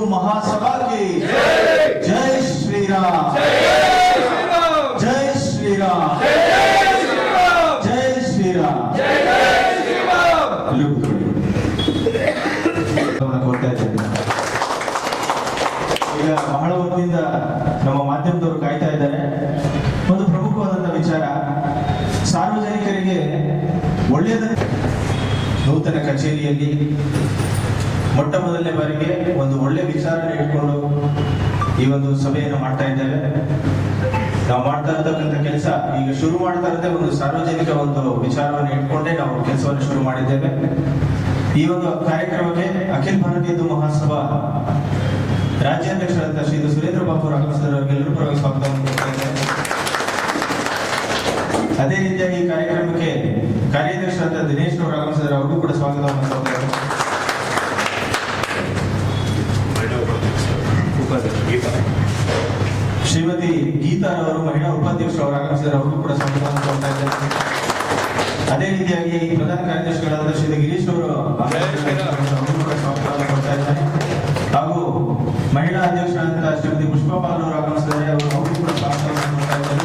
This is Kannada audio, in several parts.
హిందూ మహాసభకి ಜೈ శ్రీరామ్ జై శ్రీరామ్ జై ಇದ್ದೇನೆ. ಈಗ ಬಹಳ ಹೊತ್ತಿನಿಂದ ನಮ್ಮ ಮಾಧ್ಯಮದವರು ಕಾಯ್ತಾ ಇದ್ದಾರೆ. ಒಂದು ಪ್ರಮುಖವಾದಂತ ವಿಚಾರ, ಸಾರ್ವಜನಿಕರಿಗೆ ಒಳ್ಳೆಯದ ನೂತನ ಕಚೇರಿಯಲ್ಲಿ ಮೊಟ್ಟ ಮೊದಲನೇ ಬಾರಿಗೆ ಒಂದು ಒಳ್ಳೆ ವಿಚಾರ ಇಟ್ಕೊಂಡು ಈ ಒಂದು ಸಭೆಯನ್ನು ಮಾಡ್ತಾ ಇದ್ದೇವೆ. ನಾವು ಮಾಡ್ತಾ ಇರ್ತಕ್ಕಂಥ ಕೆಲಸ ಈಗ ಶುರು ಮಾಡ್ತಾ ಇರೋದೇ ಒಂದು ಸಾರ್ವಜನಿಕ ಒಂದು ವಿಚಾರವನ್ನು ಇಟ್ಕೊಂಡೇ ನಾವು ಕೆಲಸವನ್ನು ಶುರು ಮಾಡಿದ್ದೇವೆ. ಈ ಒಂದು ಕಾರ್ಯಕ್ರಮಕ್ಕೆ ಅಖಿಲ ಭಾರತೀಯ ಹಿಂದೂ ಮಹಾಸಭಾ ರಾಜ್ಯಾಧ್ಯಕ್ಷರಾದ ಶ್ರೀ ಸುರೇಂದ್ರ ಬಾಬು ಅವರಿಗೆ ಎಲ್ಲರೂ ಪರವಾಗಿ ಸ್ವಾಗತ ಅದೇ ರೀತಿಯಾಗಿ ಈ ಕಾರ್ಯಕ್ರಮಕ್ಕೆ ಕಾರ್ಯಾಧ್ಯಕ್ಷರಾದ ದಿನೇಶ್ ಅವರು ಆಗಮಿಸಿದ್ರೆ ಅವ್ರಿಗೂ ಕೂಡ ಸ್ವಾಗತವನ್ನು ಶ್ರೀಮತಿ ಗೀತಾ ಅವರು ಮಹಿಳಾ ಉಪಾಧ್ಯಕ್ಷರು ಅವರು ಆಗಮಿಸಿದ್ದಾರೆ ಅವರು ಕೂಡ ಸನ್ಮಾನ ಕೊಡ್ತಾ ಇದ್ದಾರೆ ಅದೇ ರೀತಿಯಾಗಿ ಪ್ರಧಾನ ಕಾರ್ಯದರ್ಶಿಗಳಾದ ಶ್ರೀ ಗಿರೀಶ್ ಅವರು ಕೂಡ ಸ್ವಾಗತವನ್ನು ಕೊಡ್ತಾ ಇದ್ದಾರೆ. ಹಾಗೂ ಮಹಿಳಾ ಅಧ್ಯಕ್ಷರಾದಂತಹ ಶ್ರೀಮತಿ ಪುಷ್ಪಾ ಪಾಲ್ ಅವರು ಆಗಮಿಸಿದ್ದಾರೆ ಅವರು ಅವರು ಕೂಡ ಇದ್ದಾರೆ.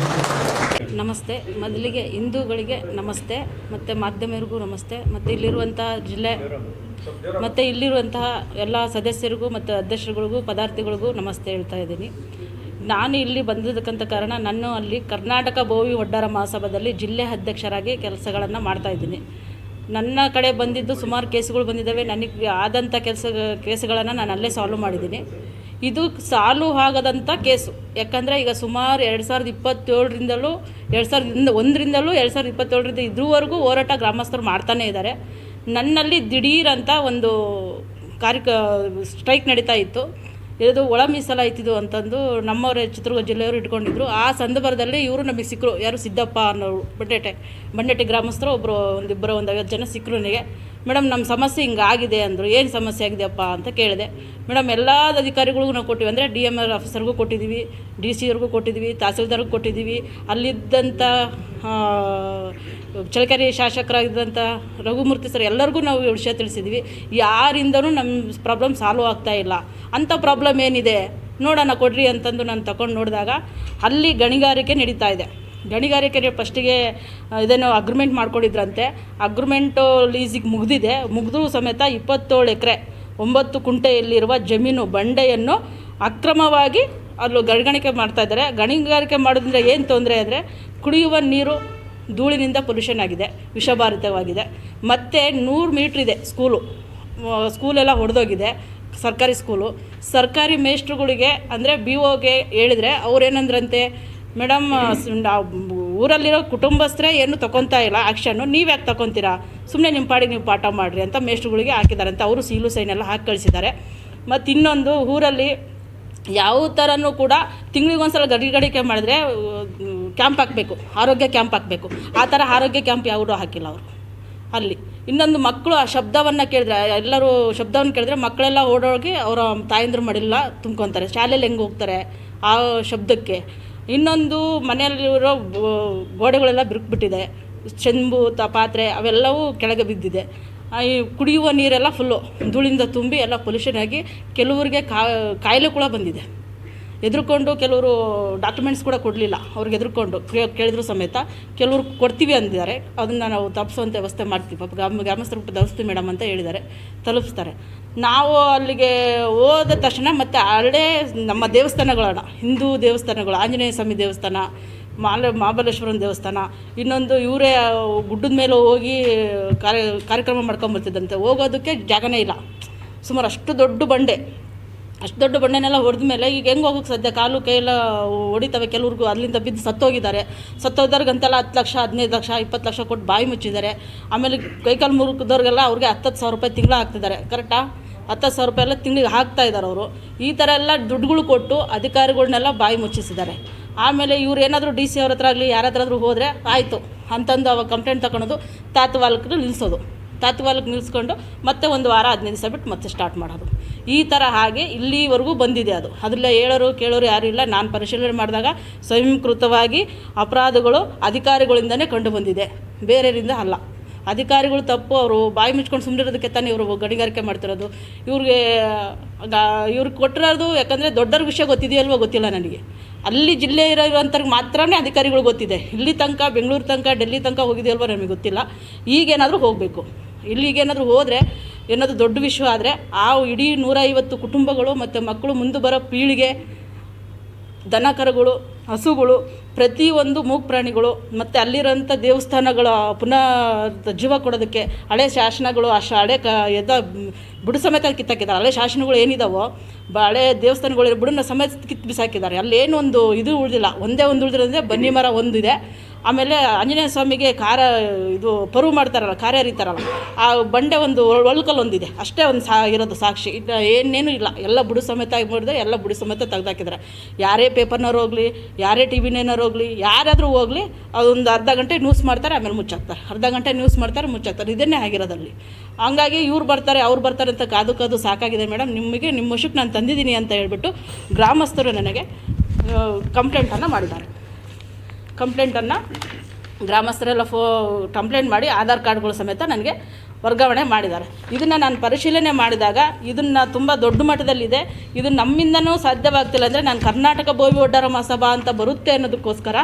ನಮಸ್ತೆ. ಮೊದಲಿಗೆ ಹಿಂದೂಗಳಿಗೆ ನಮಸ್ತೆ, ಮತ್ತು ಮಾಧ್ಯಮರಿಗೂ ನಮಸ್ತೆ, ಮತ್ತು ಇಲ್ಲಿರುವಂಥ ಜಿಲ್ಲೆ, ಮತ್ತು ಇಲ್ಲಿರುವಂತಹ ಎಲ್ಲ ಸದಸ್ಯರಿಗೂ, ಮತ್ತು ಅಧ್ಯಕ್ಷರುಗಳಿಗೂ, ಪದಾರ್ಥಿಗಳಿಗೂ ನಮಸ್ತೆ ಹೇಳ್ತಾ ಇದ್ದೀನಿ. ನಾನು ಇಲ್ಲಿ ಬಂದಿದ್ದಕ್ಕಂಥ ಕಾರಣ ನಾನು ಅಲ್ಲಿ ಕರ್ನಾಟಕ ಬೋವಿ ಒಡ್ಡರ ಮಹಾಸಭಾದಲ್ಲಿ ಜಿಲ್ಲೆ ಅಧ್ಯಕ್ಷರಾಗಿ ಕೆಲಸಗಳನ್ನು ಮಾಡ್ತಾಯಿದ್ದೀನಿ ನನ್ನ ಕಡೆ ಬಂದಿದ್ದು ಸುಮಾರು ಕೇಸುಗಳು ಬಂದಿದ್ದಾವೆ. ನನಗೆ ಆದಂಥ ಕೆಲಸ, ಕೇಸುಗಳನ್ನು ನಾನು ಅಲ್ಲೇ ಸಾಲ್ವ್ ಮಾಡಿದ್ದೀನಿ. ಇದು ಸಾಲು ಆಗದಂಥ ಕೇಸು. ಯಾಕಂದರೆ ಈಗ ಸುಮಾರು ಎರಡು ಸಾವಿರದ ಇಪ್ಪತ್ತೇಳರಿಂದಲೂ, ಎರಡು ಸಾವಿರದ ಒಂದರಿಂದಲೂ, ಎರಡು ಸಾವಿರದ ಇಪ್ಪತ್ತೇಳರಿಂದ ಇದುವರೆಗೂ ಹೋರಾಟ ಗ್ರಾಮಸ್ಥರು ಮಾಡ್ತಾನೇ ಇದ್ದಾರೆ. ನನ್ನಲ್ಲಿ ದಿಢೀರಂಥ ಒಂದು ಕಾರ್ಯಕ, ಸ್ಟ್ರೈಕ್ ನಡೀತಾ ಇತ್ತು. ಇದು ಒಳ ಮೀಸಲಾಯ್ತಿದು ಅಂತಂದು ನಮ್ಮವರೇ ಚಿತ್ರದುರ್ಗ ಜಿಲ್ಲೆಯವರು ಇಟ್ಕೊಂಡಿದ್ರು. ಆ ಸಂದರ್ಭದಲ್ಲಿ ಇವರು ನಮಗೆ ಸಿಕ್ಕರು ಯಾರು ಸಿದ್ದಪ್ಪ ಅನ್ನೋರು, ಬಂಡೇಟೆ ಬಂಡೇಟೆ ಗ್ರಾಮಸ್ಥರು ಒಬ್ಬರು ಒಂದಿಬ್ಬರು, ಒಂದು ಐವತ್ತು ಜನ ಸಿಕ್ಕರು ನನಗೆ ಮೇಡಮ್ ನಮ್ಮ ಸಮಸ್ಯೆ ಹಿಂಗಾಗಿದೆ ಅಂದರು. ಏನು ಸಮಸ್ಯೆ ಆಗಿದೆಯಪ್ಪ ಅಂತ ಕೇಳಿದೆ. ಮೇಡಮ್ ಎಲ್ಲ ಅಧಿಕಾರಿಗಳಿಗೂ ನಾವು ಕೊಟ್ಟಿವಿ. ಅಂದರೆ ಡಿ ಎಂ ಆರ್ ಆಫೀಸರ್ಗೂ ಕೊಟ್ಟಿದ್ದೀವಿ ಡಿ ಸಿ ಅವ್ರಿಗೂ ಕೊಟ್ಟಿದ್ದೀವಿ ತಹಸೀಲ್ದಾರ್ಗೂ ಕೊಟ್ಟಿದ್ದೀವಿ ಅಲ್ಲಿದ್ದಂಥ ಚಳಕೆರೆ ಶಾಸಕರಾಗಿದ್ದಂಥ ರಘುಮೂರ್ತಿ ಸರ್ ಎಲ್ಲರಿಗೂ ನಾವು ವಿಷಯ ತಿಳಿಸಿದ್ವಿ. ಯಾರಿಂದನೂ ನಮ್ಮ ಪ್ರಾಬ್ಲಮ್ ಸಾಲ್ವ್ ಆಗ್ತಾ ಇಲ್ಲ. ಅಂಥ ಪ್ರಾಬ್ಲಮ್ ಏನಿದೆ? ನೋಡೋಣ, ಕೊಡ್ರಿ ಅಂತಂದು ನಾನು ತಗೊಂಡು ನೋಡಿದಾಗ ಅಲ್ಲಿ ಗಣಿಗಾರಿಕೆ ನಡೀತಾ ಇದೆ. ಗಣಿಗಾರಿಕೆ ಫಸ್ಟಿಗೆ ಇದೇನೋ ಅಗ್ರಿಮೆಂಟ್ ಮಾಡ್ಕೊಂಡಿದ್ರಂತೆ. ಅಗ್ರಿಮೆಂಟು ಲೀಸಿಗೆ ಮುಗಿದಿದೆ. ಮುಗಿದು ಸಮೇತ ಇಪ್ಪತ್ತೇಳು ಎಕರೆ, ಒಂಬತ್ತು ಕುಂಟೆಯಲ್ಲಿರುವ ಜಮೀನು ಬಂಡೆಯನ್ನು ಅಕ್ರಮವಾಗಿ ಅಲ್ಲೂ ಮಾಡ್ತಾ ಇದ್ದಾರೆ. ಗಣಿಗಾರಿಕೆ ಮಾಡೋದ್ರಿಂದ ಏನು ತೊಂದರೆ ಅಂದರೆ ಕುಡಿಯುವ ನೀರು ಧೂಳಿನಿಂದ ಪೊಲ್ಯೂಷನ್ ಆಗಿದೆ ವಿಷಭಾರಿತವಾಗಿದೆ ಮತ್ತು ನೂರು ಮೀಟ್ರ್ ಇದೆ ಸ್ಕೂಲು ಸ್ಕೂಲೆಲ್ಲ ಹೊಡೆದೋಗಿದೆ ಸರ್ಕಾರಿ ಸ್ಕೂಲು ಸರ್ಕಾರಿ ಮೇಷ್ಟ್ರುಗಳಿಗೆ ಅಂದರೆ ಬಿ ಓಗೆ ಹೇಳಿದರೆ ಅವ್ರೇನಂದ್ರಂತೆ ಮೇಡಮ್ ಊರಲ್ಲಿರೋ ಕುಟುಂಬಸ್ಥರೇ ಏನು ತಗೊತಾ ಇಲ್ಲ ಆ್ಯಕ್ಷನ್ನು ನೀವು ಯಾಕೆ ತೊಗೊತೀರಾ ಸುಮ್ಮನೆ ನಿಮ್ಮ ಪಾಡಿಗೆ ನೀವು ಪಾಠ ಮಾಡಿರಿ ಅಂತ ಮೇಷ್ಟ್ರುಗಳಿಗೆ ಹಾಕಿದ್ದಾರೆ ಅಂತ ಅವರು ಸೀಲು ಸೈನೆಲ್ಲ ಹಾಕಿ ಕಳಿಸಿದ್ದಾರೆ. ಮತ್ತು ಇನ್ನೊಂದು, ಊರಲ್ಲಿ ಯಾವ ಥರನೂ ಕೂಡ ತಿಂಗಳಿಗೊಂದ್ಸಲ ಗಡಿಗಡಿಕೆ ಮಾಡಿದ್ರೆ, ಕ್ಯಾಂಪ್ ಹಾಕಬೇಕು, ಆರೋಗ್ಯ ಕ್ಯಾಂಪ್ ಹಾಕಬೇಕು. ಆ ಥರ ಆರೋಗ್ಯ ಕ್ಯಾಂಪ್ ಯಾವುದೂ ಹಾಕಿಲ್ಲ ಅವರು. ಅಲ್ಲಿ. ಇನ್ನೊಂದು ಮಕ್ಕಳು ಆ ಶಬ್ದವನ್ನು ಕೇಳಿದ್ರೆ, ಎಲ್ಲರೂ ಶಬ್ದವನ್ನು ಕೇಳಿದ್ರೆ ಮಕ್ಕಳೆಲ್ಲ ಓಡೋಗಿ ಅವರ ತಾಯಂದ್ರ ಮಡಿಲ್ಲ ತುಂಬ್ಕೊತಾರೆ. ಶಾಲೆಯಲ್ಲಿ ಹೆಂಗೆ ಹೋಗ್ತಾರೆ ಆ ಶಬ್ದಕ್ಕೆ. ಇನ್ನೊಂದು ಮನೆಯಲ್ಲಿರೋ ಗೋಡೆಗಳೆಲ್ಲ ಬಿರುಕ್ಬಿಟ್ಟಿದೆ. ಚೆಂಬು, ತ, ಪಾತ್ರೆ ಅವೆಲ್ಲವೂ ಕೆಳಗೆ ಬಿದ್ದಿದೆ. ಈ ಕುಡಿಯುವ ನೀರೆಲ್ಲ ಫುಲ್ಲು ಧೂಳಿಂದ ತುಂಬಿ ಎಲ್ಲ ಪೊಲ್ಯೂಷನ್ ಆಗಿ ಕೆಲವರಿಗೆ ಕಾಯಿಲೆ ಕೂಡ ಬಂದಿದೆ. ಹೆದರ್ಕೊಂಡು ಕೆಲವರು ಡಾಕ್ಯುಮೆಂಟ್ಸ್ ಕೂಡ ಕೊಡಲಿಲ್ಲ. ಅವ್ರಿಗೆ ಎದುರುಕೊಂಡು ಕೇಳಿದ್ರು ಸಮೇತ. ಕೆಲವರು ಕೊಡ್ತೀವಿ ಅಂದಿದ್ದಾರೆ. ಅದನ್ನು ನಾವು ತಪ್ಪಿಸುವಂಥ ವ್ಯವಸ್ಥೆ ಮಾಡ್ತೀವಿ. ಪಾಪ ಗ್ರಾಮ, ಗ್ರಾಮಸ್ಥರು ಬಿಟ್ಟು ತಲುಪಿಸ್ತೀವಿ ಮೇಡಮ್ ಅಂತ ಹೇಳಿದ್ದಾರೆ. ತಲುಪಿಸ್ತಾರೆ. ನಾವು ಅಲ್ಲಿಗೆ ಹೋದ ತಕ್ಷಣ ಮತ್ತು ಅಲ್ಲೇ ನಮ್ಮ ದೇವಸ್ಥಾನಗಳನ್ನ ಹಿಂದೂ ದೇವಸ್ಥಾನಗಳು, ಆಂಜನೇಯ ಸ್ವಾಮಿ ದೇವಸ್ಥಾನ, ಮಾಲ, ಮಹಾಬಲೇಶ್ವರನ ದೇವಸ್ಥಾನ, ಇನ್ನೊಂದು ಇವರೇ ಗುಡ್ಡದ ಮೇಲೆ ಹೋಗಿ ಕಾರ್ಯ, ಕಾರ್ಯಕ್ರಮ ಮಾಡ್ಕೊಂಬರ್ತಿದ್ದಂತೆ. ಹೋಗೋದಕ್ಕೆ ಜಾಗನೇ ಇಲ್ಲ. ಸುಮಾರು ಅಷ್ಟು ದೊಡ್ಡ ಬಂಡೆ. ಅಷ್ಟು ದೊಡ್ಡ ಬಂಡೆನೆಲ್ಲ ಹೊಡೆದ ಮೇಲೆ ಈಗ ಹೆಂಗೆ ಹೋಗೋಕ್ಕೆ ಸದ್ಯ ಕಾಲು ಕೈಯೆಲ್ಲ ಹೊಡಿತವೆ ಕೆಲವ್ರಿಗೂ. ಅಲ್ಲಿಂದ ಬಿದ್ದು ಸತ್ತೋಗಿದ್ದಾರೆ. ಸತ್ತೋದವ್ರಿಗಂತೆಲ್ಲ ಹತ್ತು ಲಕ್ಷ, ಹದಿನೈದು ಲಕ್ಷ, ಇಪ್ಪತ್ತು ಲಕ್ಷ ಕೊಟ್ಟು ಬಾಯಿ ಮುಚ್ಚಿದ್ದಾರೆ. ಆಮೇಲೆ ಕೈಕಾಲು ಮುರುಕಿದವ್ರಿಗೆಲ್ಲ ಅವ್ರಿಗೆ ಹತ್ತತ್ತು ಸಾವಿರ ರೂಪಾಯಿ ತಿಂಗಳ ಹಾಕ್ತಿದ್ದಾರೆ ಕರೆಕ್ಟಾ? ಹತ್ತು ಸಾವಿರ ರೂಪಾಯಿ ಎಲ್ಲ ತಿಂಗಳಿಗೆ ಹಾಕ್ತಾ ಇದ್ದಾರೆ ಅವರು. ಈ ಥರ ಎಲ್ಲ ದುಡ್ಡುಗಳು ಕೊಟ್ಟು ಅಧಿಕಾರಿಗಳನ್ನೆಲ್ಲ ಬಾಯಿ ಮುಚ್ಚಿಸಿದ್ದಾರೆ. ಆಮೇಲೆ ಇವ್ರು ಏನಾದರೂ ಡಿ ಸಿ ಅವ್ರ ಹತ್ರ ಆಗಲಿ, ಯಾರ ಹೋದರೆ ಆಯಿತು. ಅಂತಂದು ಅವಾಗ ಕಂಪ್ಲೇಂಟ್ ತಗೊಳೋದು ತಾತ್ವಾಲಕರು ನಿಲ್ಲಿಸೋದು ತಾತ್ಕಾಲಿಕ ನಿಲ್ಲಿಸ್ಕೊಂಡು ಮತ್ತೆ ಒಂದು ವಾರ, ಹದಿನೈದು ದಿವಸ ಬಿಟ್ಟು ಮತ್ತೆ ಸ್ಟಾರ್ಟ್ ಮಾಡೋದು. ಈ ಥರ ಹಾಗೆ ಇಲ್ಲಿವರೆಗೂ ಬಂದಿದೆ ಅದು. ಅದರಲ್ಲಿ ಹೇಳೋರು, ಕೇಳೋರು ಯಾರೂ ಇಲ್ಲ. ನಾನು ಪರಿಶೀಲನೆ ಮಾಡಿದಾಗ ಸ್ವಯಂಕೃತವಾಗಿ ಅಪರಾಧಗಳು ಅಧಿಕಾರಿಗಳಿಂದನೇ ಕಂಡು ಬಂದಿದೆ. ಬೇರೆಯವರಿಂದ ಅಲ್ಲ. ಅಧಿಕಾರಿಗಳು ತಪ್ಪು, ಅವರು ಬಾಯಿ ಮುಚ್ಕೊಂಡು ಸುಮ್ಮನಿರೋದಕ್ಕೆ ತಾನೇ ಇವರು ಗಣಿಗಾರಿಕೆ ಮಾಡ್ತಿರೋದು. ಇವ್ರಿಗೆ ಇವ್ರಿಗೆ ಕೊಟ್ಟಿರೋದು ಯಾಕಂದರೆ ದೊಡ್ಡವ್ರ ವಿಷಯ ಗೊತ್ತಿದೆಯಲ್ವೋ ಗೊತ್ತಿಲ್ಲ ನನಗೆ. ಅಲ್ಲಿ ಜಿಲ್ಲೆ ಇರೋ ಇರೋಂಥವ್ರಿಗೆ ಮಾತ್ರನೇ ಅಧಿಕಾರಿಗಳು ಗೊತ್ತಿದೆ. ಇಲ್ಲಿ ತನಕ, ಬೆಂಗಳೂರು ತನಕ, ಡೆಲ್ಲಿ ತನಕ ಹೋಗಿದೆಯಲ್ವೋ ನಮಗೆ ಗೊತ್ತಿಲ್ಲ. ಈಗೇನಾದರೂ ಹೋಗಬೇಕು. ಇಲ್ಲಿಗೇನಾದರೂ ಹೋದರೆ ಏನಾದರೂ ದೊಡ್ಡ ವಿಷಯ ಆದರೆ ಆ ಇಡೀ ನೂರೈವತ್ತು ಕುಟುಂಬಗಳು ಮತ್ತು ಮಕ್ಕಳು ಮುಂದೆ ಬರೋ ಪೀಳಿಗೆ ದನ ಕರುಗಳು ಹಸುಗಳು ಪ್ರತಿಯೊಂದು ಮೂಕ್ ಪ್ರಾಣಿಗಳು ಮತ್ತು ಅಲ್ಲಿರೋಂಥ ದೇವಸ್ಥಾನಗಳ ಪುನಃ ಜೀವ ಕೊಡೋದಕ್ಕೆ ಹಳೆ ಶಾಸನಗಳು, ಆ ಹಳೆ ಕ ಎದ ಬುಡ ಸಮೇತ ಕಿತ್ತಾಕಿದ್ದಾರೆ. ಹಳೆ ಶಾಸನಗಳು ಏನಿದಾವೋ, ಬ ಹಳೆ ದೇವಸ್ಥಾನಗಳು ಬುಡನ್ನ ಸಮೇತ ಕಿತ್ತು ಬಿಸಾಕಿದ್ದಾರೆ. ಅಲ್ಲೇನೊಂದು ಇದು ಉಳಿದಿಲ್ಲ. ಒಂದೇ ಒಂದು ಉಳಿದಿರೋದ್ರೆ ಬನ್ನಿ ಮರ ಒಂದಿದೆ ಆಮೇಲೆ ಆಂಜನೇಯ ಸ್ವಾಮಿಗೆ ಕಾರ ಇದು ಪರು ಮಾಡ್ತಾರಲ್ಲ, ಖಾರ ಹರಿತಾರಲ್ಲ, ಆ ಬಂಡೆ ಒಂದು ಒಳ್ಕಲ್ ಒಂದಿದೆ. ಅಷ್ಟೇ ಒಂದು ಸಾ ಇರೋದು ಸಾಕ್ಷಿ. ಇದು ಏನೇನು ಇಲ್ಲ. ಎಲ್ಲ ಬುಡು ಸಮೇತ ಆಗಿ ಮಾಡಿದ್ರೆ ಎಲ್ಲ ಬುಡು ಸಮೇತ ತೆಗೆದಾಕಿದ್ದಾರೆ. ಯಾರೇ ಪೇಪರ್ನವ್ರು ಹೋಗಲಿ, ಯಾರೇ ಟಿ ವಿನೇನಾರು ಹೋಗಲಿ, ಯಾರಾದರೂ ಹೋಗಲಿ, ಅದೊಂದು ಅರ್ಧ ಗಂಟೆ ನ್ಯೂಸ್ ಮಾಡ್ತಾರೆ, ಆಮೇಲೆ ಮುಚ್ಚಾಕ್ತಾರೆ. ಅರ್ಧ ಗಂಟೆ ನ್ಯೂಸ್ ಮಾಡ್ತಾರೆ, ಮುಚ್ಚಾಕ್ತಾರೆ. ಇದನ್ನೇ ಆಗಿರೋದಲ್ಲಿ ಹಂಗಾಗಿ ಇವ್ರು ಬರ್ತಾರೆ, ಅವ್ರು ಬರ್ತಾರೆ ಅಂತ ಕಾದು ಕಾದು ಸಾಕಾಗಿದೆ ಮೇಡಮ್. ನಿಮಗೆ, ನಿಮ್ಮ ವಶಕ್ಕೆ ನಾನು ತಂದಿದ್ದೀನಿ ಅಂತ ಹೇಳ್ಬಿಟ್ಟು ಗ್ರಾಮಸ್ಥರು ನನಗೆ ಕಂಪ್ಲೇಂಟನ್ನು ಮಾಡಿದ್ದಾರೆ. ಕಂಪ್ಲೇಂಟನ್ನು ಗ್ರಾಮಸ್ಥರೆಲ್ಲ ಫೋ ಕಂಪ್ಲೇಂಟ್ ಮಾಡಿ ಆಧಾರ್ ಕಾರ್ಡ್ಗಳ ಸಮೇತ ನನಗೆ ವರ್ಗಾವಣೆ ಮಾಡಿದ್ದಾರೆ. ಇದನ್ನು ನಾನು ಪರಿಶೀಲನೆ ಮಾಡಿದಾಗ ಇದನ್ನು ತುಂಬ ದೊಡ್ಡ ಮಟ್ಟದಲ್ಲಿದೆ. ಇದು ನಮ್ಮಿಂದನೂ ಸಾಧ್ಯವಾಗ್ತಿಲ್ಲ ಅಂದರೆ ನಾನು ಕರ್ನಾಟಕ ಭೋವಿ ಒಡ್ಡರ ಮಹಾಸಭಾ ಅಂತ ಬರುತ್ತೆ ಅನ್ನೋದಕ್ಕೋಸ್ಕರ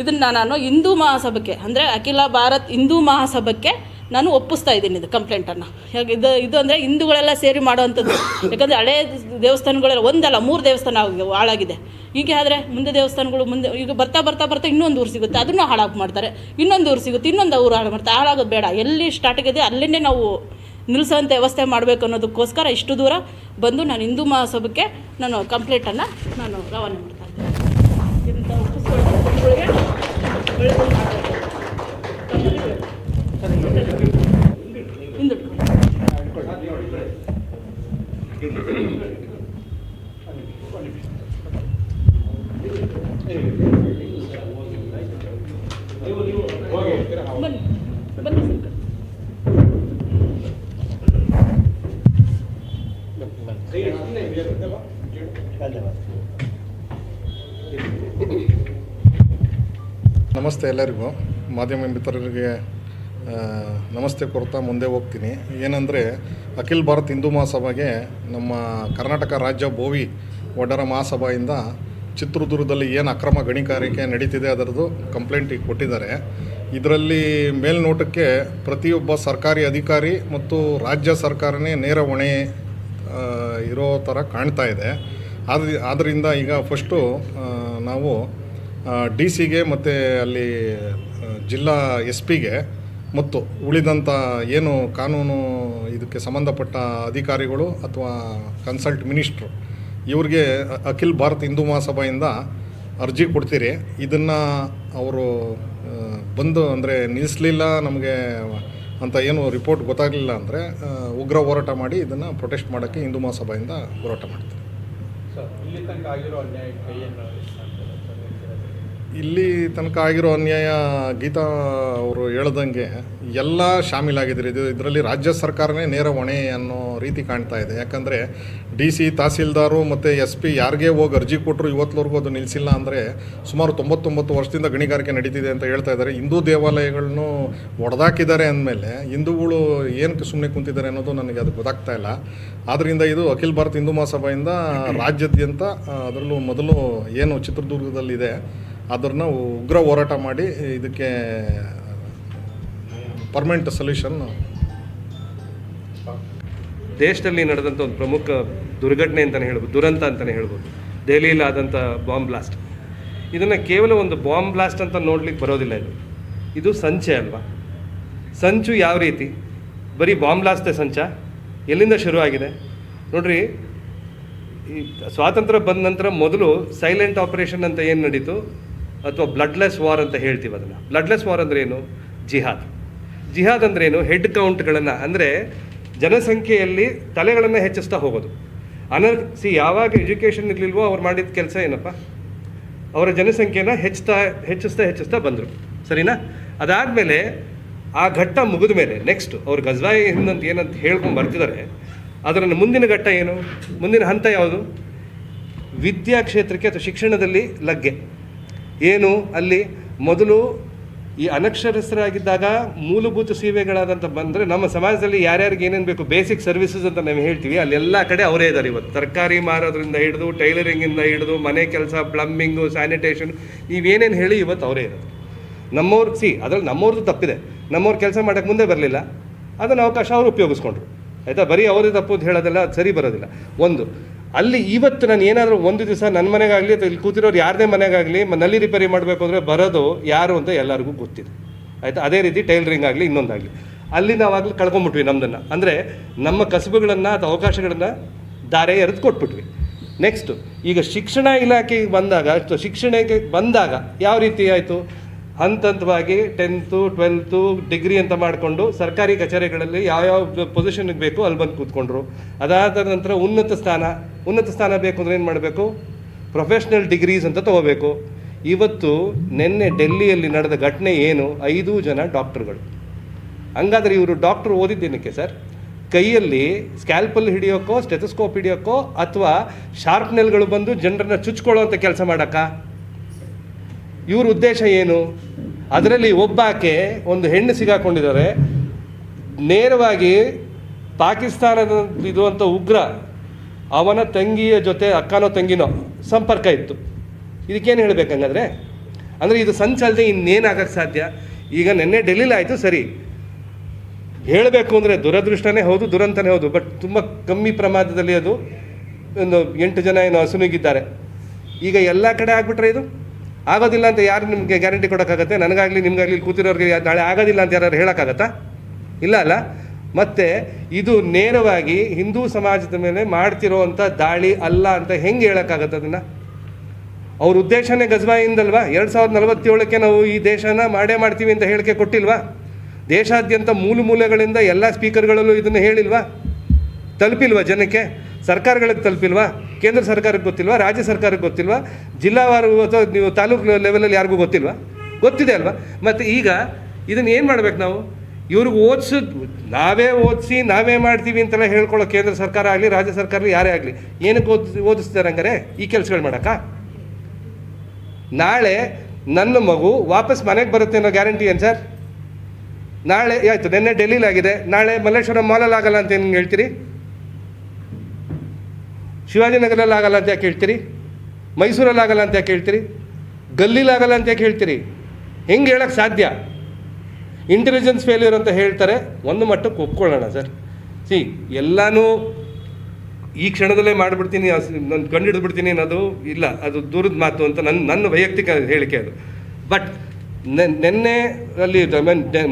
ಇದನ್ನು ನಾನು ಹಿಂದೂ ಮಹಾಸಭಕ್ಕೆ ಅಂದರೆ ಅಖಿಲ ಭಾರತ್ ಹಿಂದೂ ಮಹಾಸಭಕ್ಕೆ ನಾನು ಒಪ್ಪಿಸ್ತಾ ಇದ್ದೀನಿ ಇದು ಕಂಪ್ಲೇಂಟನ್ನು. ಹೇಗೆ ಇದು ಇದು ಅಂದರೆ ಹಿಂದೂಗಳೆಲ್ಲ ಸೇರಿ ಮಾಡೋವಂಥದ್ದು. ಯಾಕಂದರೆ ಹಳೇ ದೇವಸ್ಥಾನಗಳೆಲ್ಲ ಒಂದಲ್ಲ, ಮೂರು ದೇವಸ್ಥಾನ ಹಾಳಾಗಿದೆ. ಹೀಗೆ ಆದರೆ ಮುಂದೆ ದೇವಸ್ಥಾನಗಳು, ಮುಂದೆ ಈಗ ಬರ್ತಾ ಬರ್ತಾ ಬರ್ತಾ ಇನ್ನೊಂದು ಊರು ಸಿಗುತ್ತೆ. ಅದನ್ನು ಹಾಳಾಗಿ ಮಾಡ್ತಾರೆ. ಇನ್ನೊಂದು ಊರು ಸಿಗುತ್ತೆ, ಇನ್ನೊಂದು ಊರು ಹಾಳು ಮಾಡ್ತಾರೆ. ಹಾಳಾಗೋದು ಬೇಡ. ಎಲ್ಲಿ ಸ್ಟಾರ್ಟ್ ಆಗಿದೆ ಅಲ್ಲೇ ನಾವು ನಿಲ್ಲಿಸೋಂಥ ವ್ಯವಸ್ಥೆ ಮಾಡಬೇಕು ಅನ್ನೋದಕ್ಕೋಸ್ಕರ ಇಷ್ಟು ದೂರ ಬಂದು ನಾನು ಹಿಂದೂ ಮಹಾಸಭಕ್ಕೆ ನಾನು ಕಂಪ್ಲೇಂಟನ್ನು ನಾನು ರವಾನೆ ಮಾಡ್ತಾ ಇದ್ದೀನಿ ಇಂಥ ಒಪ್ಪಿಸ್ಕೊಳ್ಳೋ ಜನಗಳಿಗೆ ಒಳ್ಳೆಯದು ಮಾಡಬೇಕು. ಹಿಂದುಟ್ಕೊಳ್ಳಿ. ಬನ್ನಿ ಬನ್ನಿ ಸರ್ ನಮಸ್ತೆ ಎಲ್ಲರಿಗೂ. ಮಾಧ್ಯಮ ಮಿತ್ರರಿಗೆ ನಮಸ್ತೆ ಕೊಡ್ತಾ ಮುಂದೆ ಹೋಗ್ತೀನಿ. ಏನಂದರೆ, ಅಖಿಲ ಭಾರತ್ ಹಿಂದೂ ಮಹಾಸಭೆಗೆ ನಮ್ಮ ಕರ್ನಾಟಕ ರಾಜ್ಯ ಭೋವಿ ಒಡ್ಡರ ಮಹಾಸಭೆಯಿಂದ ಚಿತ್ರದುರ್ಗದಲ್ಲಿ ಏನು ಅಕ್ರಮ ಗಣಿಗಾರಿಕೆ ನಡೀತಿದೆ ಅದರದ್ದು ಕಂಪ್ಲೇಂಟ್ ಈಗ ಕೊಟ್ಟಿದ್ದಾರೆ. ಇದರಲ್ಲಿ ಮೇಲ್ನೋಟಕ್ಕೆ ಪ್ರತಿಯೊಬ್ಬ ಸರ್ಕಾರಿ ಅಧಿಕಾರಿ ಮತ್ತು ರಾಜ್ಯ ಸರ್ಕಾರನೇ ನೇರ ಹೊಣೆ ಇರೋ ಥರ ಕಾಣ್ತಾ ಇದೆ. ಆದ್ರಿ ಆದ್ದರಿಂದ ಈಗ ಫಸ್ಟು ನಾವು ಡಿ ಸಿಗೆ ಮತ್ತು ಅಲ್ಲಿ ಜಿಲ್ಲಾ ಎಸ್ ಪಿಗೆ ಮತ್ತು ಉಳಿದಂಥ ಏನು ಕಾನೂನು ಇದಕ್ಕೆ ಸಂಬಂಧಪಟ್ಟ ಅಧಿಕಾರಿಗಳು ಅಥವಾ ಕನ್ಸಲ್ಟ್ ಮಿನಿಸ್ಟ್ರು, ಇವ್ರಿಗೆ ಅಖಿಲ್ ಭಾರತ್ ಹಿಂದೂ ಮಹಾಸಭೆಯಿಂದ ಅರ್ಜಿ ಕೊಡ್ತೀರಿ. ಇದನ್ನು ಅವರು ಬಂದು ಅಂದರೆ ನಿಲ್ಲಿಸಲಿಲ್ಲ ನಮಗೆ ಅಂತ ಏನು ರಿಪೋರ್ಟ್ ಗೊತ್ತಾಗಲಿಲ್ಲ ಅಂದರೆ ಉಗ್ರ ಹೋರಾಟ ಮಾಡಿ ಇದನ್ನು ಪ್ರೊಟೆಸ್ಟ್ ಮಾಡೋಕ್ಕೆ ಹಿಂದೂ ಮಹಾಸಭೆಯಿಂದ ಹೋರಾಟ ಮಾಡ್ತೀವಿ ಸರ್ ಇಲ್ಲಿ ತನಕ ಆಗಿರೋ ಅನ್ಯಾಯಕ್ಕೆ ಏನು ಮಾಡ್ತಾರೆ ಸರ್ ಹೇಳ್ತೀರಾ? ಇಲ್ಲಿ ತನಕ ಆಗಿರೋ ಅನ್ಯಾಯ ಗೀತಾ ಅವರು ಹೇಳ್ದಂಗೆ ಎಲ್ಲ ಶಾಮೀಲಾಗಿದ್ದೀರಿ. ಇದು ಇದರಲ್ಲಿ ರಾಜ್ಯ ಸರ್ಕಾರನೇ ನೇರ ಹೊಣೆ ಅನ್ನೋ ರೀತಿ ಕಾಣ್ತಾ ಇದೆ. ಯಾಕಂದರೆ ಡಿ ಸಿ ತಹಸೀಲ್ದಾರು ಮತ್ತು ಎಸ್ ಪಿ ಯಾರಿಗೆ ಹೋಗಿ ಅರ್ಜಿ ಕೊಟ್ಟರು ಇವತ್ತುವರೆಗೂ ಅದು ನಿಲ್ಲಿಸಿಲ್ಲ ಅಂದರೆ ಸುಮಾರು ತೊಂಬತ್ತೊಂಬತ್ತು ವರ್ಷದಿಂದ ಗಣಿಗಾರಿಕೆ ನಡೀತಿದೆ ಅಂತ ಹೇಳ್ತಾ ಇದ್ದಾರೆ. ಹಿಂದೂ ದೇವಾಲಯಗಳನ್ನು ಒಡೆದಾಕಿದ್ದಾರೆ ಅಂದಮೇಲೆ ಹಿಂದೂಗಳು ಏನಕ್ಕೆ ಸುಮ್ಮನೆ ಕುಂತಿದ್ದಾರೆ ಅನ್ನೋದು ನನಗೆ ಅದು ಗೊತ್ತಾಗ್ತಾ ಇಲ್ಲ. ಆದ್ದರಿಂದ ಇದು ಅಖಿಲ ಭಾರತ ಹಿಂದೂ ಮಹಾಸಭೆಯಿಂದ ರಾಜ್ಯಾದ್ಯಂತ ಅದರಲ್ಲೂ ಮೊದಲು ಏನು ಚಿತ್ರದುರ್ಗದಲ್ಲಿದೆ ಅದನ್ನು ಉಗ್ರ ಹೋರಾಟ ಮಾಡಿ ಇದಕ್ಕೆ ಪರ್ಮನೆಂಟ್ ಸೊಲ್ಯೂಷನ್ ದೇಶದಲ್ಲಿ ನಡೆದಂಥ ಒಂದು ಪ್ರಮುಖ ದುರ್ಘಟನೆ ಅಂತಲೇ ಹೇಳ್ಬೋದು, ದುರಂತ ಅಂತಲೇ ಹೇಳ್ಬೋದು. ದೆಹಲಿಯಲ್ಲಿ ಆದಂಥ ಬಾಂಬ್ ಬ್ಲಾಸ್ಟ್ ಇದನ್ನು ಕೇವಲ ಒಂದು ಬಾಂಬ್ ಬ್ಲಾಸ್ಟ್ ಅಂತ ನೋಡ್ಲಿಕ್ಕೆ ಬರೋದಿಲ್ಲ ಇದು. ಇದು ಸಂಚೆ ಅಲ್ವಾ? ಸಂಚು ಯಾವ ರೀತಿ? ಬರೀ ಬಾಂಬ್ ಬ್ಲಾಸ್ಟೇ ಸಂಚ? ಎಲ್ಲಿಂದ ಶುರು ಆಗಿದೆ? ನೋಡ್ರಿ, ಈ ಸ್ವಾತಂತ್ರ್ಯ ಬಂದ ನಂತರ ಮೊದಲು ಸೈಲೆಂಟ್ ಆಪರೇಷನ್ ಅಂತ ಏನು ನಡೀತು? ಅಥವಾ ಬ್ಲಡ್ಲೆಸ್ ವಾರ್ ಅಂತ ಹೇಳ್ತೀವಿ ಅದನ್ನು. ಬ್ಲಡ್ಲೆಸ್ ವಾರ್ ಅಂದ್ರೆ ಏನು? ಜಿಹಾದ್. ಜಿಹಾದ್ ಅಂದ್ರೇನು ಹೆಡ್ ಕೌಂಟ್ಗಳನ್ನು ಅಂದರೆ ಜನಸಂಖ್ಯೆಯಲ್ಲಿ ತಲೆಗಳನ್ನು ಹೆಚ್ಚಿಸ್ತಾ ಹೋಗೋದು. ಅನರ್ ಸಿ ಯಾವಾಗ ಎಜುಕೇಷನ್ ಇರಲಿಲ್ವೋ ಅವ್ರು ಮಾಡಿದ ಕೆಲಸ ಏನಪ್ಪ? ಅವರ ಜನಸಂಖ್ಯೆನ ಹೆಚ್ಚುತ್ತಾ ಹೆಚ್ಚಿಸ್ತಾ ಹೆಚ್ಚಿಸ್ತಾ ಬಂದರು. ಸರಿನಾ? ಅದಾದಮೇಲೆ ಆ ಘಟ್ಟ ಮುಗಿದ ಮೇಲೆ ನೆಕ್ಸ್ಟ್ ಅವ್ರು ಗಜ್ವಾಯಿ ಹಿಂದಂತ ಏನಂತ ಹೇಳ್ಕೊಂಡು ಬರ್ತಿದ್ದಾರೆ ಅದರ ಮುಂದಿನ ಘಟ್ಟ ಏನು? ಮುಂದಿನ ಹಂತ ಯಾವುದು? ವಿದ್ಯಾ ಕ್ಷೇತ್ರಕ್ಕೆ ಅಥವಾ ಶಿಕ್ಷಣದಲ್ಲಿ ಲಗ್ಗೆ. ಏನು? ಅಲ್ಲಿ ಮೊದಲು ಈ ಅನಕ್ಷರಸ್ಥರಾಗಿದ್ದಾಗ ಮೂಲಭೂತ ಸೇವೆಗಳಾದಂಥ ಬಂದರೆ ನಮ್ಮ ಸಮಾಜದಲ್ಲಿ ಯಾರ್ಯಾರಿಗೆ ಏನೇನು ಬೇಕು ಬೇಸಿಕ್ ಸರ್ವಿಸಸ್ ಅಂತ ನಾವು ಹೇಳ್ತೀವಿ. ಅಲ್ಲೆಲ್ಲ ಕಡೆ ಅವರೇ ಇದ್ದಾರೆ ಇವತ್ತು. ತರಕಾರಿ ಮಾರೋದ್ರಿಂದ ಹಿಡಿದು ಟೈಲರಿಂಗಿಂದ ಹಿಡಿದು, ಮನೆ ಕೆಲಸ ಪ್ಲಂಬಿಂಗು ಸ್ಯಾನಿಟೇಷನ್ ನೀವೇನೇನು ಹೇಳಿ ಇವತ್ತು ಅವರೇ ಇರೋದು. ನಮ್ಮವ್ರು ಸಿ ಅದ್ರಲ್ಲಿ ನಮ್ಮವ್ರದ್ದು ತಪ್ಪಿದೆ. ನಮ್ಮವ್ರು ಕೆಲಸ ಮಾಡೋಕ್ಕೆ ಮುಂದೆ ಬರಲಿಲ್ಲ. ಅದನ್ನು ಅವಕಾಶ ಅವರು ಉಪಯೋಗಿಸ್ಕೊಂಡ್ರು. ಆಯಿತಾ? ಬರೀ ಅವರೇ ತಪ್ಪು ಅಂತ ಹೇಳೋದೆಲ್ಲ, ಅದು ಸರಿ ಬರೋದಿಲ್ಲ. ಒಂದು ಅಲ್ಲಿ ಇವತ್ತು ನಾನು ಏನಾದರೂ ಒಂದು ದಿವಸ ನನ್ನ ಮನೆಗಾಗಲಿ ಅಥವಾ ಇಲ್ಲಿ ಕೂತಿರೋರು ಯಾರದೇ ಮನೆಗಾಗಲಿ ನಲ್ಲಿ ರಿಪೇರಿ ಮಾಡಬೇಕು ಅಂದರೆ ಬರೋದು ಯಾರು ಅಂತ ಎಲ್ಲರಿಗೂ ಗೊತ್ತಿದೆ. ಆಯಿತಾ? ಅದೇ ರೀತಿ ಟೈಲರಿಂಗ್ ಆಗಲಿ, ಇನ್ನೊಂದಾಗಲಿ. ಅಲ್ಲಿ ನಾವಾಗಲಿ ಕಳ್ಕೊಂಬಿಟ್ವಿ ನಮ್ಮದನ್ನು ಅಂದರೆ ನಮ್ಮ ಕಸುಬುಗಳನ್ನು ಅಥವಾ ಅವಕಾಶಗಳನ್ನು ದಾರೆ ಎರೆದು ಕೊಟ್ಬಿಟ್ವಿ. ನೆಕ್ಸ್ಟು ಈಗ ಶಿಕ್ಷಣ ಇಲಾಖೆಗೆ ಬಂದಾಗ ಶಿಕ್ಷಣಕ್ಕೆ ಬಂದಾಗ ಯಾವ ರೀತಿ ಆಯಿತು? ಹಂತ ಹಂತವಾಗಿ ಟೆಂತು ಟ್ವೆಲ್ತು ಡಿಗ್ರಿ ಅಂತ ಮಾಡಿಕೊಂಡು ಸರ್ಕಾರಿ ಕಚೇರಿಗಳಲ್ಲಿ ಯಾವ್ಯಾವ ಪೊಸಿಷನ್ಗೆ ಬೇಕು ಅಲ್ಲಿ ಬಂದು ಕೂತ್ಕೊಂಡ್ರು. ಅದಾದ ನಂತರ ಉನ್ನತ ಸ್ಥಾನ. ಉನ್ನತ ಸ್ಥಾನ ಬೇಕು ಅಂದರೆ ಏನು ಮಾಡಬೇಕು? ಪ್ರೊಫೆಷ್ನಲ್ ಡಿಗ್ರೀಸ್ ಅಂತ ತಗೋಬೇಕು. ಇವತ್ತು ನಿನ್ನೆ ಡೆಲ್ಲಿಯಲ್ಲಿ ನಡೆದ ಘಟನೆ ಏನು? ಐದು ಜನ ಡಾಕ್ಟರ್ಗಳು ಹಂಗಾದರೆ ಇವರು ಡಾಕ್ಟರ್ ಓದಿದ್ದೇನಕ್ಕೆ ಸರ್? ಕೈಯಲ್ಲಿ ಸ್ಕ್ಯಾಲ್ಪಲ್ ಹಿಡಿಯೋಕ್ಕೋ ಸ್ಟೆಥೋಸ್ಕೋಪ್ ಹಿಡಿಯೋಕ್ಕೋ ಅಥವಾ ಶಾರ್ಪ್ನೆಲ್ಗಳು ಬಂದು ಜನರನ್ನ ಚುಚ್ಕೊಳ್ಳೋವಂಥ ಕೆಲಸ ಮಾಡೋಕ್ಕ? ಇವ್ರ ಉದ್ದೇಶ ಏನು? ಅದರಲ್ಲಿ ಒಬ್ಬಾಕೆ ಒಂದು ಹೆಣ್ಣು ಸಿಗಾಕೊಂಡಿದ್ದಾರೆ. ನೇರವಾಗಿ ಪಾಕಿಸ್ತಾನದ ಇರುವಂಥ ಉಗ್ರ, ಅವನ ತಂಗಿಯ ಜೊತೆ ಅಕ್ಕನೋ ತಂಗಿನೋ ಸಂಪರ್ಕ ಇತ್ತು. ಇದಕ್ಕೇನು ಹೇಳಬೇಕಂಗಾದ್ರೆ ಅಂದರೆ ಇದು ಸಂಚಲದೆ ಇನ್ನೇನಾಗಕ್ಕೆ ಸಾಧ್ಯ? ಈಗ ನಿನ್ನೆ ಡೆಲ್ಲಿಲಿ ಆಯಿತು, ಸರಿ. ಹೇಳಬೇಕು ಅಂದರೆ ದುರದೃಷ್ಟನೇ ಹೌದು, ದುರಂತನೇ ಹೌದು, ಬಟ್ ತುಂಬ ಕಮ್ಮಿ ಪ್ರಮಾದದಲ್ಲಿ ಅದು ಒಂದು ಎಂಟು ಜನ ಏನೋ ಹಸುನಿಗಿದ್ದಾರೆ ಈಗ ಎಲ್ಲ ಕಡೆ ಆಗ್ಬಿಟ್ರೆ ಇದು? ಆಗೋದಿಲ್ಲ ಅಂತ ಯಾರು ನಿಮಗೆ ಗ್ಯಾರಂಟಿ ಕೊಡೋಕ್ಕಾಗತ್ತೆ? ನನಗಾಗಲಿ, ನಿಮಗಾಗಲಿ ಕೂತಿರೋರಿಗೆ ನಾಳೆ ಆಗೋದಿಲ್ಲ ಅಂತ ಯಾರು ಹೇಳೋಕ್ಕಾಗತ್ತಾ? ಇಲ್ಲ ಅಲ್ಲ? ಮತ್ತು ಇದು ನೇರವಾಗಿ ಹಿಂದೂ ಸಮಾಜದ ಮೇಲೆ ಮಾಡ್ತಿರೋವಂಥ ದಾಳಿ ಅಲ್ಲ ಅಂತ ಹೆಂಗೆ ಹೇಳೋಕ್ಕಾಗತ್ತೆ ಅದನ್ನು? ಅವ್ರ ಉದ್ದೇಶನೇ ಗಜಬಾಯಿಂದಲ್ವಾ? ಎರಡು ಸಾವಿರದ ನಲವತ್ತೇಳಕ್ಕೆ ನಾವು ಈ ದೇಶನ ಮಾಡೇ ಮಾಡ್ತೀವಿ ಅಂತ ಹೇಳಿಕೆ ಕೊಟ್ಟಿಲ್ವಾ? ದೇಶಾದ್ಯಂತ ಮೂಲ ಮೂಲೆಗಳಿಂದ ಎಲ್ಲ ಸ್ಪೀಕರ್ಗಳಲ್ಲೂ ಇದನ್ನು ಹೇಳಿಲ್ವಾ? ತಲುಪಿಲ್ವಾ ಜನಕ್ಕೆ? ಸರ್ಕಾರಗಳಿಗೆ ತಲುಪಿಲ್ವಾ? ಕೇಂದ್ರ ಸರ್ಕಾರಕ್ಕೆ ಗೊತ್ತಿಲ್ವಾ? ರಾಜ್ಯ ಸರ್ಕಾರಕ್ಕೆ ಗೊತ್ತಿಲ್ವಾ? ಜಿಲ್ಲಾವಾರು ಅಥವಾ ನೀವು ತಾಲೂಕು ಲೆವೆಲಲ್ಲಿ ಯಾರಿಗೂ ಗೊತ್ತಿಲ್ವಾ? ಗೊತ್ತಿದೆ ಅಲ್ವಾ? ಮತ್ತು ಈಗ ಇದನ್ನು ಏನು ಮಾಡ್ಬೇಕು ನಾವು? ಇವ್ರಿಗೆ ಓದಿಸೋದು ನಾವೇ ಓದಿಸಿ, ನಾವೇ ಮಾಡ್ತೀವಿ ಅಂತೆಲ್ಲ ಹೇಳ್ಕೊಳ್ಳೋ ಕೇಂದ್ರ ಸರ್ಕಾರ ಆಗಲಿ, ರಾಜ್ಯ ಸರ್ಕಾರ ಯಾರೇ ಆಗಲಿ, ಏನಕ್ಕೆ ಓದ್, ಓದಿಸ್ತಾರೆ ಹಂಗಾರೆ? ಈ ಕೆಲಸಗಳು ಮಾಡೋಕ್ಕ? ನಾಳೆ ನನ್ನ ಮಗು ವಾಪಸ್ ಮನೆಗೆ ಬರುತ್ತೆ ಅನ್ನೋ ಗ್ಯಾರಂಟಿ ಏನು ಸರ್? ನಾಳೆ ಆಯಿತು, ನಿನ್ನೆ ಡೆಲ್ಲಿಲಾಗಿದೆ ನಾಳೆ ಮಲ್ಲೇಶ್ವರಂ ಮಾಲಲ್ಲಿ ಆಗಲ್ಲ ಅಂತ ಏನು ಹೇಳ್ತೀರಿ? ಶಿವಾಜಿನಗರಲ್ಲಿ ಆಗಲ್ಲ ಅಂತ ಯಾಕೆ ಹೇಳ್ತೀರಿ? ಮೈಸೂರಲ್ಲಿ ಆಗಲ್ಲ ಅಂತ ಯಾಕೆ ಹೇಳ್ತೀರಿ? ಗಲ್ಲಿಲ್ಲಿ ಆಗಲ್ಲ ಅಂತ ಯಾಕೆ ಹೇಳ್ತೀರಿ? ಹೆಂಗೆ ಹೇಳಕ್ಕೆ ಸಾಧ್ಯ? ಇಂಟೆಲಿಜೆನ್ಸ್ ಫೇಲ್ಯೂರ್ ಅಂತ ಹೇಳ್ತಾರೆ, ಒಂದು ಮಟ್ಟಕ್ಕೆ ಒಪ್ಕೊಳ್ಳೋಣ ಸರ್. ಸಿ, ಎಲ್ಲನೂ ಈ ಕ್ಷಣದಲ್ಲೇ ಮಾಡಿಬಿಡ್ತೀನಿ ನಾನು ಕಂಡು ಹಿಡಿದ್ಬಿಡ್ತೀನಿ ಅನ್ನೋದು ಇಲ್ಲ, ಅದು ದೂರದ ಮಾತು ಅಂತ ನನ್ನ ನನ್ನ ವೈಯಕ್ತಿಕ ಹೇಳಿಕೆ ಅದು. ಬಟ್ ನೆನ್ನೆ ಅಲ್ಲಿ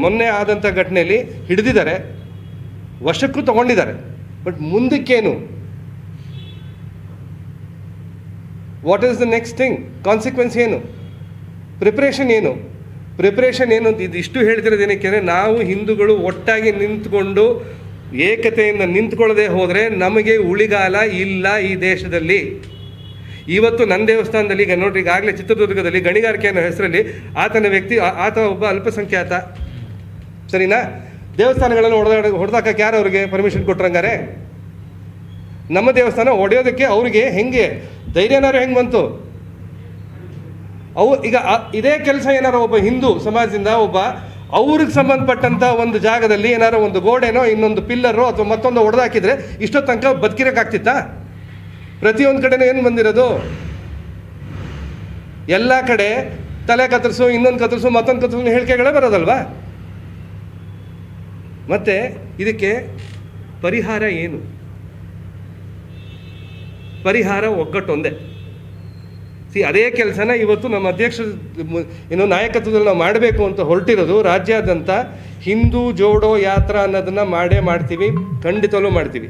ಮೊನ್ನೆ ಆದಂಥ ಘಟನೆಯಲ್ಲಿ ಹಿಡಿದಿದ್ದಾರೆ, ವಶಕ್ಕೂ ತಗೊಂಡಿದ್ದಾರೆ. But ಮುಂದಕ್ಕೇನು? What is the next thing consequence ಏನು? ಪ್ರಿಪ್ರೇಷನ್ ಏನು? ಪ್ರಿಪ್ರೇಷನ್ ಏನು ಅಂತ ಇದಿಷ್ಟು ಹೇಳ್ತಿರೋದು ಏನಕ್ಕೆ ಅಂದರೆ ನಾವು ಹಿಂದೂಗಳು ಒಟ್ಟಾಗಿ ನಿಂತ್ಕೊಂಡು ಏಕತೆಯಿಂದ ನಿಂತ್ಕೊಳ್ಳದೆ ಹೋದರೆ ನಮಗೆ ಉಳಿಗಾಲ ಇಲ್ಲ ಈ ದೇಶದಲ್ಲಿ. ಇವತ್ತು ನನ್ನ ದೇವಸ್ಥಾನದಲ್ಲಿ ಈಗ ನೋಡ್ರಿ, ಈಗಾಗಲೇ ಚಿತ್ರದುರ್ಗದಲ್ಲಿ ಗಣಿಗಾರಿಕೆ ಅನ್ನೋ ಹೆಸರಲ್ಲಿ ಆತನ ವ್ಯಕ್ತಿ ಆತ ಒಬ್ಬ ಅಲ್ಪಸಂಖ್ಯಾತ. ಸರಿನಾ? ದೇವಸ್ಥಾನಗಳನ್ನು ಹೊಡೆದಾಡ ಹೊಡೆದಾಕಕ್ಕೆ ಯಾರು ಅವ್ರಿಗೆ ಪರ್ಮಿಷನ್ ಕೊಟ್ರಂಗಾರೆ? ನಮ್ಮ ದೇವಸ್ಥಾನ ಒಡೆಯೋದಕ್ಕೆ ಅವರಿಗೆ ಹೆಂಗೆ? ಧೈರ್ಯನಾರು ಹೆಂಗೆ ಬಂತು? ಅವು ಈಗ ಇದೇ ಕೆಲಸ ಏನಾರು ಒಬ್ಬ ಹಿಂದೂ ಸಮಾಜದಿಂದ ಒಬ್ಬ ಅವ್ರಿಗೆ ಸಂಬಂಧಪಟ್ಟಂಥ ಒಂದು ಜಾಗದಲ್ಲಿ ಏನಾರು ಒಂದು ಗೋಡೆನೋ ಇನ್ನೊಂದು ಪಿಲ್ಲರೋ ಅಥವಾ ಮತ್ತೊಂದು ಒಡೆದಾಕಿದ್ರೆ ಇಷ್ಟೋ ತನಕ ಬದುಕಿರೋಕ್ಕಾಗ್ತಿತ್ತಾ? ಪ್ರತಿಯೊಂದು ಕಡೆನೂ ಏನು ಬಂದಿರೋದು? ಎಲ್ಲ ಕಡೆ ತಲೆ ಕತ್ತರಿಸು, ಇನ್ನೊಂದು ಕತ್ತರಿಸು, ಮತ್ತೊಂದು ಕತ್ತರಿಸು ಹೇಳಿಕೆಗಳೇ ಬರೋದಲ್ವಾ? ಮತ್ತು ಇದಕ್ಕೆ ಪರಿಹಾರ ಏನು? ಪರಿಹಾರ ಒಗ್ಗಟ್ಟೊಂದೇ. ಸಿ, ಅದೇ ಕೆಲಸನ ಇವತ್ತು ನಮ್ಮ ಅಧ್ಯಕ್ಷ ಏನು ನಾಯಕತ್ವದಲ್ಲಿ ನಾವು ಮಾಡಬೇಕು ಅಂತ ಹೊರಟಿರೋದು ರಾಜ್ಯಾದ್ಯಂತ ಹಿಂದೂ ಜೋಡೋ ಯಾತ್ರಾ ಅನ್ನೋದನ್ನು ಮಾಡೇ ಮಾಡ್ತೀವಿ ಖಂಡಿತವಲ್ಲೂ ಮಾಡ್ತೀವಿ.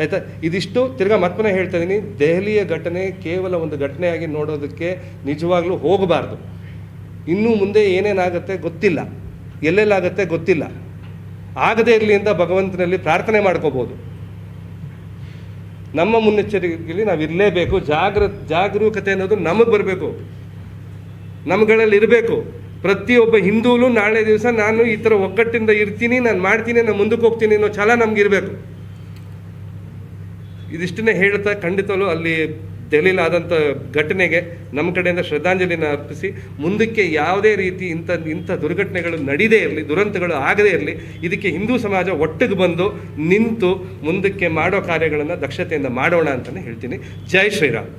ಆಯಿತಾ? ಇದಿಷ್ಟು. ತಿರ್ಗಾ ಮತ್ತೆ ಹೇಳ್ತಾ ಇದ್ದೀನಿ ದೆಹಲಿಯ ಘಟನೆ ಕೇವಲ ಒಂದು ಘಟನೆಯಾಗಿ ನೋಡೋದಕ್ಕೆ ನಿಜವಾಗ್ಲೂ ಹೋಗಬಾರ್ದು. ಇನ್ನೂ ಮುಂದೆ ಏನೇನಾಗುತ್ತೆ ಗೊತ್ತಿಲ್ಲ. ಎಲ್ಲೆಲ್ಲಾಗುತ್ತೆ ಗೊತ್ತಿಲ್ಲ. ಆಗದೇ ಇರಲಿ ಅಂತ ಭಗವಂತನಲ್ಲಿ ಪ್ರಾರ್ಥನೆ ಮಾಡ್ಕೋಬೋದು. ನಮ್ಮ ಮುನ್ನೆಚ್ಚರಿಕೆಯಲ್ಲಿ ನಾವು ಇರಲೇಬೇಕು. ಜಾಗ್ರ, ಜಾಗರೂಕತೆ ಅನ್ನೋದು ನಮಗೆ ಬರಬೇಕು. ನಮ್ಗಳಲ್ಲಿ ಇರಬೇಕು. ಪ್ರತಿಯೊಬ್ಬ ಹಿಂದೂಲು ನಾಳೆ ದಿವಸ ನಾನು ಈ ಥರ ಒಗ್ಗಟ್ಟಿಂದ ಇರ್ತೀನಿ, ನಾನು ಮಾಡ್ತೀನಿ, ನಾನು ಮುಂದಕ್ಕೆ ಹೋಗ್ತೀನಿ ಅನ್ನೋ ಛಲ ನಮ್ಗೆ ಇರಬೇಕು. ಇದಿಷ್ಟನ್ನೇ ಹೇಳ್ತಾ ಖಂಡಿತವಲ್ಲೂ ಅಲ್ಲಿ ದೆಹಲಿಯಲ್ಲಿ ಆದಂಥ ಘಟನೆಗೆ ನಮ್ಮ ಕಡೆಯಿಂದ ಶ್ರದ್ಧಾಂಜಲಿನ ಅರ್ಪಿಸಿ, ಮುಂದಕ್ಕೆ ಯಾವುದೇ ರೀತಿ ಇಂಥ ಇಂಥ ದುರ್ಘಟನೆಗಳು ನಡೀದೇ ಇರಲಿ, ದುರಂತಗಳು ಆಗದೇ ಇರಲಿ, ಇದಕ್ಕೆ ಹಿಂದೂ ಸಮಾಜ ಒಟ್ಟಿಗೆ ಬಂದು ನಿಂತು ಮುಂದಕ್ಕೆ ಮಾಡೋ ಕಾರ್ಯಗಳನ್ನು ದಕ್ಷತೆಯಿಂದ ಮಾಡೋಣ ಅಂತಲೇ ಹೇಳ್ತೀನಿ. ಜೈ ಶ್ರೀರಾಮ್.